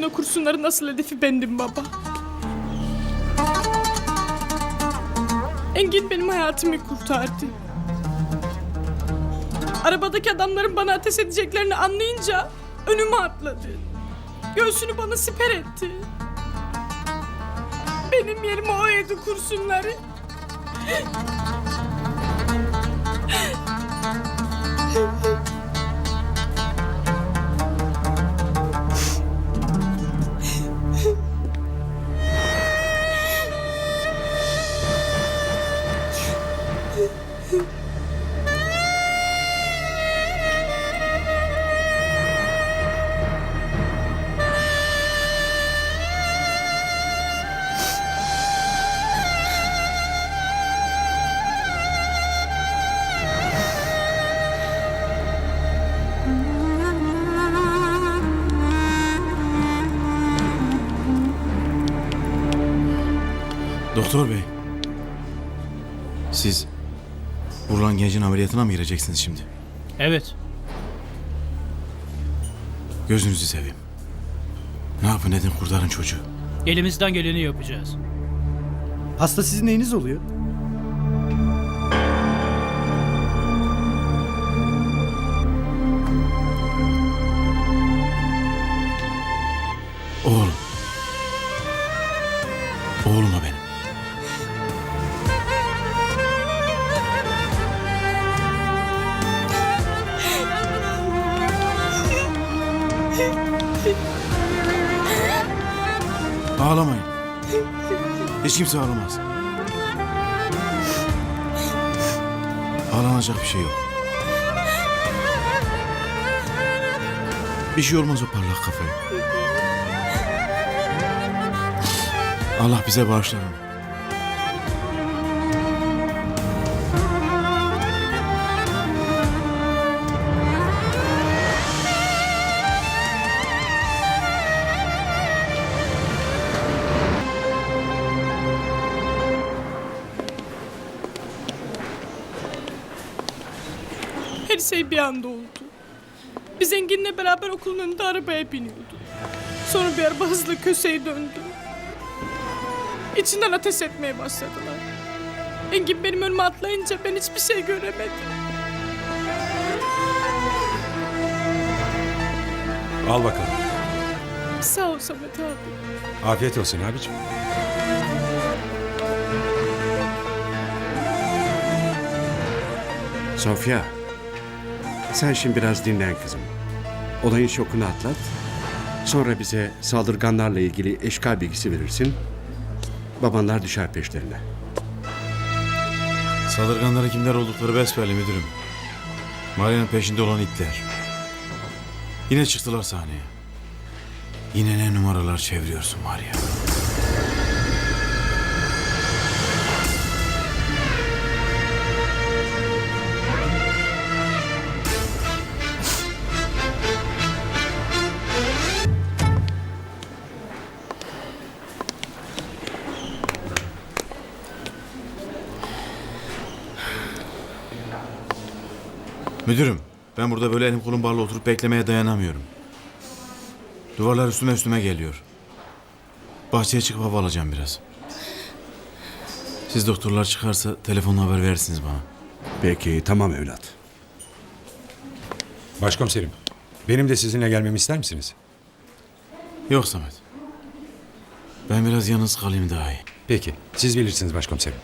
gün o kurşunların asıl hedefi bendim baba. Engin benim hayatımı kurtardı. Arabadaki adamların bana ateş edeceklerini anlayınca önüme atladı. Göğsünü bana siper etti. Benim yerime o yedi kurşunları. Doktor bey. Siz Burhan Genç'in ameliyatına mı gireceksiniz şimdi? Evet. Gözünüzü seveyim. Ne yapın edin kurtarın çocuğu. Elimizden geleni yapacağız. Hasta sizin neyiniz oluyor? Ağlamayın. Hiç kimse ağlamaz. Ağlanacak bir şey yok. Bir şey olmaz o parlak kafaya. Allah bize bağışlar onu. Her şey bir anda oldu. Biz Engin'le beraber okulun önünde arabaya biniyorduk. Sonra bir araba hızlı köşeye döndü. İçinden ateş etmeye başladılar. Engin benim önüme atlayınca ben hiçbir şey göremedim. Al bakalım. Sağ ol Samet abi. Afiyet olsun abicim. Sofya, sen şimdi biraz dinlen kızım. Olayın şokunu atlat. Sonra bize saldırganlarla ilgili eşkal bilgisi verirsin. Babanlar düşer peşlerine. Saldırganların kimler oldukları besbelli müdürüm. Maria'nın peşinde olan itler. Yine çıktılar sahneye. Yine ne numaralar çeviriyorsun Maria. Müdürüm, ben burada böyle elim kolum bağlı oturup beklemeye dayanamıyorum. Duvarlar üstüme üstüme geliyor. Bahçeye çıkıp hava alacağım biraz. Siz doktorlar çıkarsa telefonla haber verirsiniz bana. Peki, tamam evlat. Başkomiserim. Benim de sizinle gelmemi ister misiniz? Yok Samet. Ben biraz yalnız kalayım daha iyi. Peki. Siz bilirsiniz başkomiserim.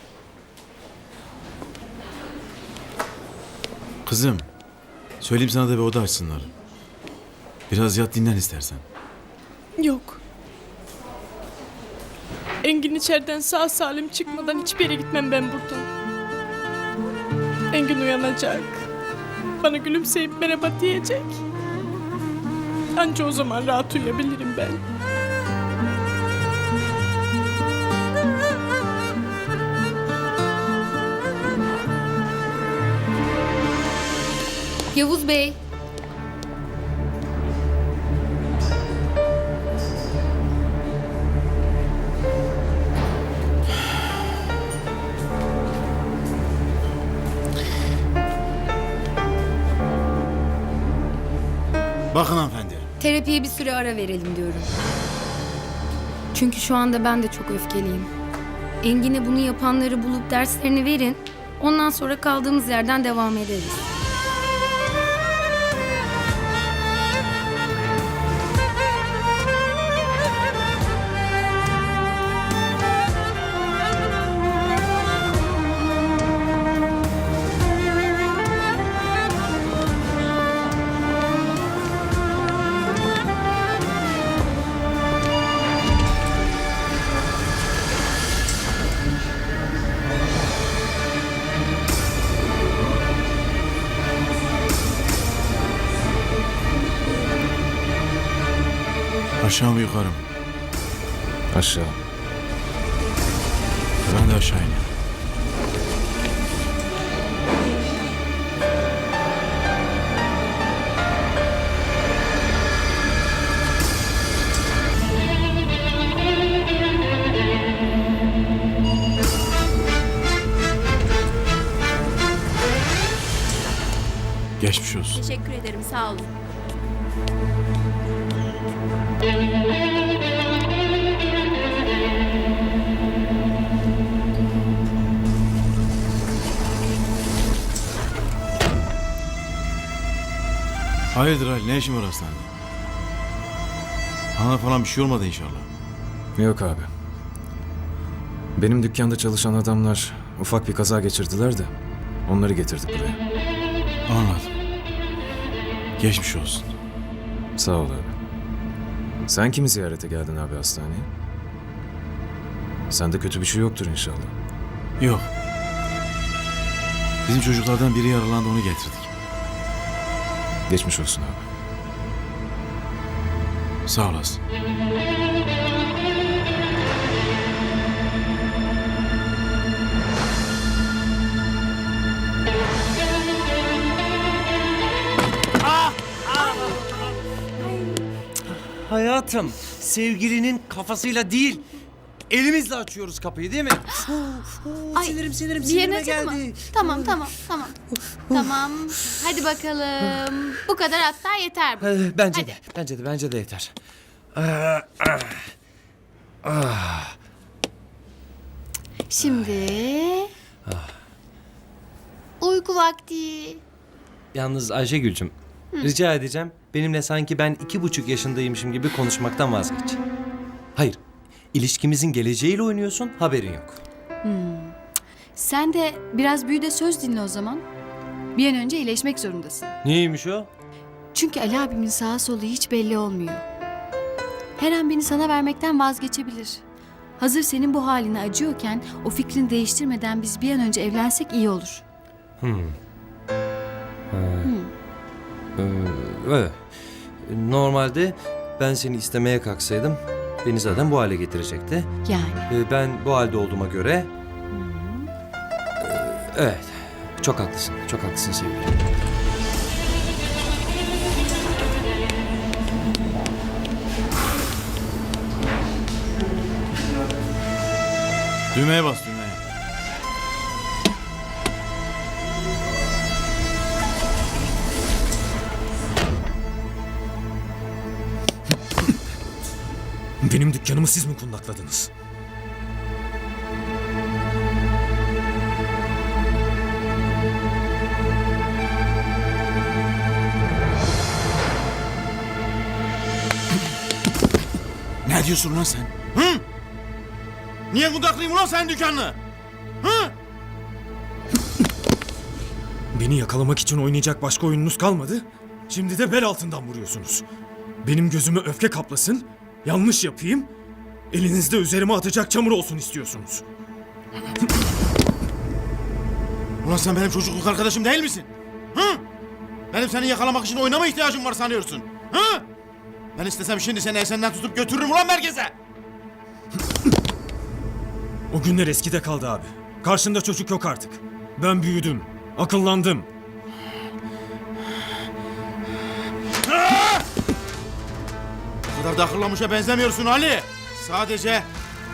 Kızım, söyleyeyim sana da bir oda açsınlar. Biraz yat dinlen istersen. Yok. Engin içeriden sağ salim çıkmadan hiçbir yere gitmem ben buradan. Engin uyanacak. Bana gülümseyip merhaba diyecek. Anca o zaman rahat uyuyabilirim ben. Yavuz Bey. Bakın hanımefendi. Terapiye bir süre ara verelim diyorum. Çünkü şu anda ben de çok öfkeliyim. Engin'e bunu yapanları bulup derslerini verin. Ondan sonra kaldığımız yerden devam ederiz. Aşağı mı yukarı mı? Aşağı. Ben de aşağı iniyorum. Geçmiş olsun. Teşekkür ederim sağ olun. Hayırdır Ali ne işin var hastanede? Hana falan bir şey olmadı inşallah. Yok abi. Benim dükkanda çalışan adamlar ufak bir kaza geçirdiler de onları getirdik buraya. Anladım. Geçmiş olsun. Sağ ol abi. Sen kimi ziyarete geldin abi hastaneye? Sende kötü bir şey yoktur inşallah. Yok. Bizim çocuklardan biri yaralandı onu getirdik. Geçmiş olsun abi. Sağ olasın. Hayatım, sevgilinin kafasıyla değil, elimizle açıyoruz kapıyı değil mi? Ay, sinirim sinirim sinirime acıdı mı? geldi. Tamam tamam tamam. tamam. Hadi bakalım. Bu kadar hatta yeter bu. Ee, Bence Hadi. de, bence de, bence de yeter. Şimdi... Uyku vakti. Yalnız Ayşegül'cüm, rica edeceğim benimle sanki ben iki buçuk yaşındaymışım gibi konuşmaktan vazgeç. Hayır, ilişkimizin geleceğiyle oynuyorsun, haberin yok. Sen de biraz büyü de söz dinle o zaman. Bir an önce iyileşmek zorundasın. Neymiş o? Çünkü Ali abimin sağa solu hiç belli olmuyor. Her an beni sana vermekten vazgeçebilir. Hazır senin bu haline acıyorken o fikrini değiştirmeden biz bir an önce evlensek iyi olur. Evet. Normalde ben seni istemeye kalksaydım beni zaten bu hale getirecekti. Yani. Ee, Ben bu halde olduğuma göre... Ee, Evet. Çok haklısın. Çok haklısın sevgilim. Düğmeye bas Benim dükkanımı siz mi kundakladınız? Ne diyorsun lan sen? Hı? Niye kundaklayayım ulan sen dükkanını? Hı? Beni yakalamak için oynayacak başka oyununuz kalmadı. Şimdi de bel altından vuruyorsunuz. Benim gözümü öfke kaplasın, yanlış yapayım, elinizde üzerime atacak çamur olsun istiyorsunuz. Ulan sen benim çocukluk arkadaşım değil misin? Hı? Benim seni yakalamak için oynama ihtiyacım var sanıyorsun. Hı? Ben istesem şimdi seni Esen'den tutup götürürüm ulan merkeze. O günler eskide kaldı abi. Karşında çocuk yok artık. Ben büyüdüm, akıllandım. kadar da akıllanmışa benzemiyorsun Ali. Sadece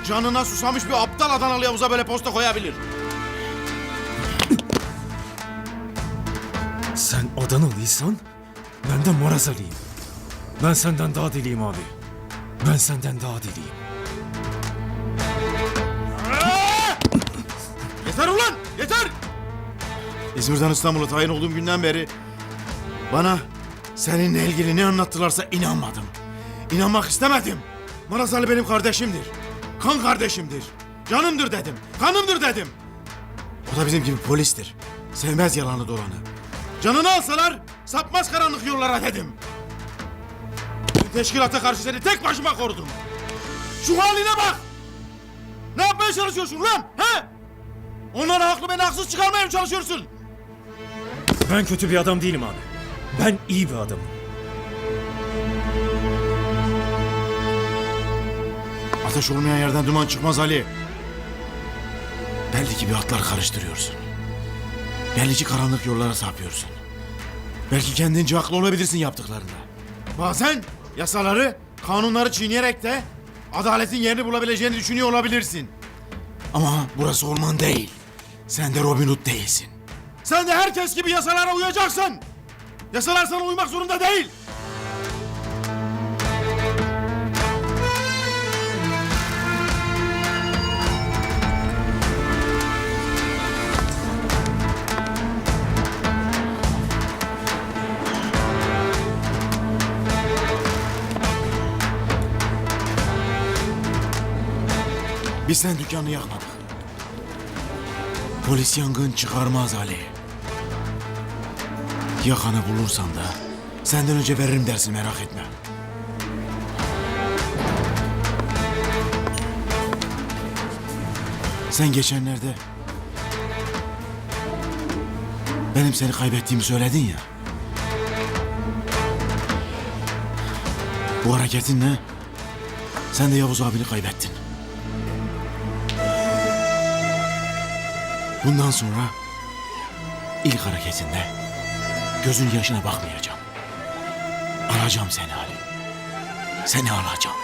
canına susamış bir aptal Adanalı Yavuz'a böyle posta koyabilir. Sen Adanalıysan ben de Marazalıyım. Ben senden daha deliyim abi. Ben senden daha deliyim. Ee! Yeter ulan! Yeter! İzmir'den İstanbul'a tayin olduğum günden beri bana seninle ilgili ne anlattılarsa inanmadım. İnanmak istemedim. Maraz Ali benim kardeşimdir. Kan kardeşimdir. Canımdır dedim. Kanımdır dedim. O da bizim gibi polistir. Sevmez yalanı dolanı. Canını alsalar sapmaz karanlık yollara dedim. Teşkilata karşı seni tek başıma korudum. Şu haline bak! Ne yapmaya çalışıyorsun lan? He? Onlara haklı beni haksız çıkarmaya mı çalışıyorsun? Ben kötü bir adam değilim abi. Ben iyi bir adamım. Ateş olmayan yerden duman çıkmaz Ali. Belli ki bir atlar karıştırıyorsun. Belli ki karanlık yollara sapıyorsun. Belki kendince haklı olabilirsin yaptıklarında. Bazen yasaları, kanunları çiğneyerek de adaletin yerini bulabileceğini düşünüyor olabilirsin. Ama burası orman değil. Sen de Robin Hood değilsin. Sen de herkes gibi yasalara uyacaksın. Yasalar sana uymak zorunda değil. Sen dükkanı yakmadık. Polis yangın çıkarmaz Ali. Yakanı bulursam da senden önce veririm dersin merak etme. Sen geçenlerde benim seni kaybettiğimi söyledin ya. Bu hareketinle sen de Yavuz abini kaybettin. Bundan sonra ilk hareketinde gözün yaşına bakmayacağım. Alacağım seni Ali. Seni alacağım.